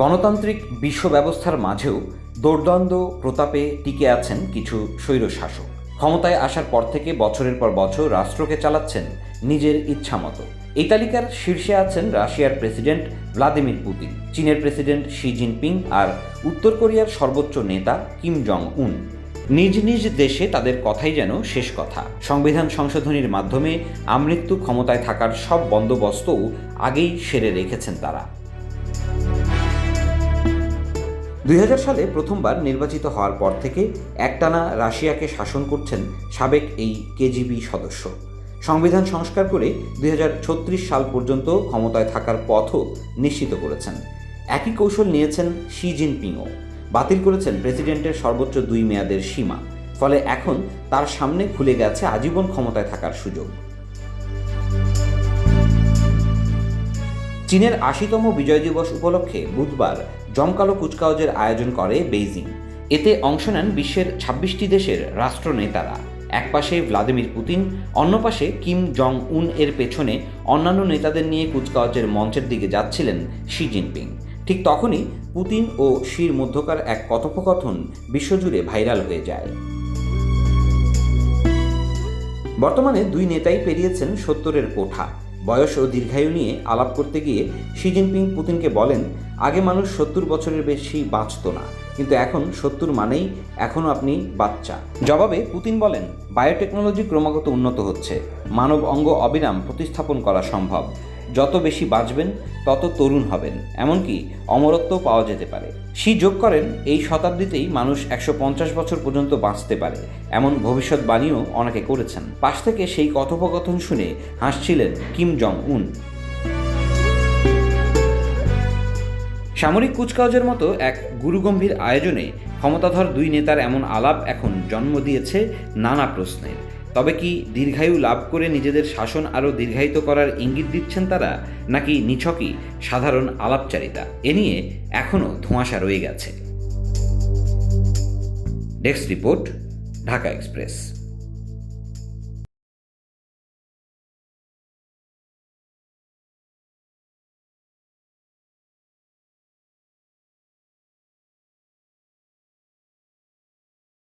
গণতান্ত্রিক বিশ্ব ব্যবস্থার মাঝেও দোর্দণ্ড প্রতাপে টিকে আছেন কিছু স্বৈরশাসক। ক্ষমতায় আসার পর থেকে বছরের পর বছর রাষ্ট্রকে চালাচ্ছেন নিজের ইচ্ছামতো এই তালিকার শীর্ষে আছেন রাশিয়ার প্রেসিডেন্ট ভ্লাদিমির পুতিন, চীনের প্রেসিডেন্ট শি জিনপিং আর উত্তর কোরিয়ার সর্বোচ্চ নেতা কিম জং উন নিজ নিজ দেশে তাদের কথাই যেন শেষ কথা। সংবিধান সংশোধনীর মাধ্যমে আমৃত্যু ক্ষমতায় থাকার সব বন্দোবস্তও আগেই সেরে রেখেছেন তারা। দুই হাজার সালে প্রথমবার নির্বাচিত হওয়ার পর থেকে একটানা রাশিয়াকে শাসন করছেন সাবেক এই কেজিবি সদস্য। সংবিধান সংস্কার করে দুই হাজার ছত্রিশ সাল পর্যন্ত ক্ষমতায় থাকার পথও নিশ্চিত করেছেন। একই কৌশল নিয়েছেন শি জিনপিংও। বাতিল করেছেন প্রেসিডেন্টের সর্বোচ্চ দুই মেয়াদের সীমা। ফলে এখন তার সামনে খুলে গেছে আজীবন ক্ষমতায় থাকার সুযোগ। চীনের আশিতম বিজয় দিবস উপলক্ষে বুধবার জমকালো কুচকাওয়াজের আয়োজন করে বেইজিং। এতে অংশ নেন বিশ্বের ছাব্বিশটি দেশের রাষ্ট্রনেতারা। এক পাশে ভ্লাদিমির পুতিন, অন্য পাশে কিম জং উন এর পেছনে অন্যান্য নেতাদের নিয়ে কুচকাওয়াজের মঞ্চের দিকে যাচ্ছিলেন শি জিনপিং। ঠিক তখনই পুতিন ও শির মধ্যকার এক কথোপকথন বিশ্বজুড়ে ভাইরাল হয়ে যায়। বর্তমানে দুই নেতাই পেরিয়েছেন সত্তরের কোঠা। বয়স ও দীর্ঘায়ু নিয়ে আলাপ করতে গিয়ে শি জিনপিং পুতিনকে বলেন, আগে মানুষ সত্তর বছরের বেশি বাঁচত না, কিন্তু এখন সত্তর মানেই এখনও আপনি বাচ্চা। জবাবে পুতিন বলেন, বায়োটেকনোলজি ক্রমাগত উন্নত হচ্ছে। মানব অঙ্গ অবিরাম প্রতিস্থাপন করা সম্ভব। যত বেশি বাঁচবেন, তত তরুণ হবেন। এমনকি অমরত্ব পাওয়া যেতে পারে। শি যোগ করেন, এই শতাব্দীতেই মানুষ একশো পঞ্চাশ বছর পর্যন্ত বাঁচতে পারে, এমন ভবিষ্যৎবাণীও অনেকে করেছেন। পাশ থেকে সেই কথোপকথন শুনে হাসছিলেন কিম জং উন সামরিক কুচকাওয়াজের মতো এক গুরুগম্ভীর আয়োজনে ক্ষমতাধর দুই নেতার এমন আলাপ এখন জন্ম দিয়েছে নানা প্রশ্নের। তবে কি দীর্ঘায়ু লাভ করে নিজেদের শাসন আরও দীর্ঘায়িত করার ইঙ্গিত দিচ্ছেন তারা, নাকি নিছকই সাধারণ আলাপচারিতা? এ নিয়ে এখনও ধোঁয়াশা রয়ে গেছে। Desk report, Dhaka Express.